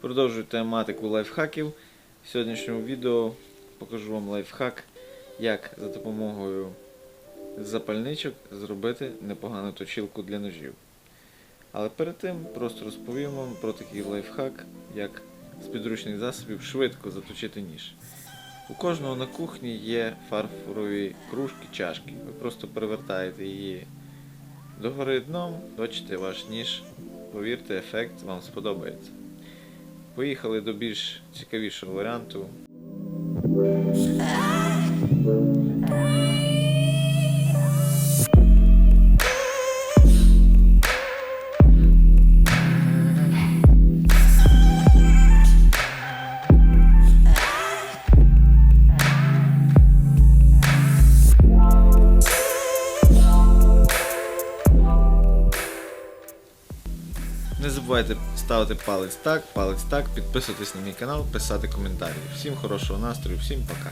Продовжую тематику лайфхаків. В сьогоднішньому відео покажу вам лайфхак, як за допомогою запальничок зробити непогану точилку для ножів. Але перед тим просто розповім вам про такий лайфхак, як з підручних засобів швидко заточити ніж. У кожного на кухні є фарфорові кружки, чашки. Ви просто перевертаєте її догори дном, точите ваш ніж. Повірте, ефект вам сподобається. Поїхали до більш цікавішого варіанту. Не забувайте ставити палець так, палець так, підписуватись на мій канал, писати коментарі. Всім хорошого настрою, всім пока.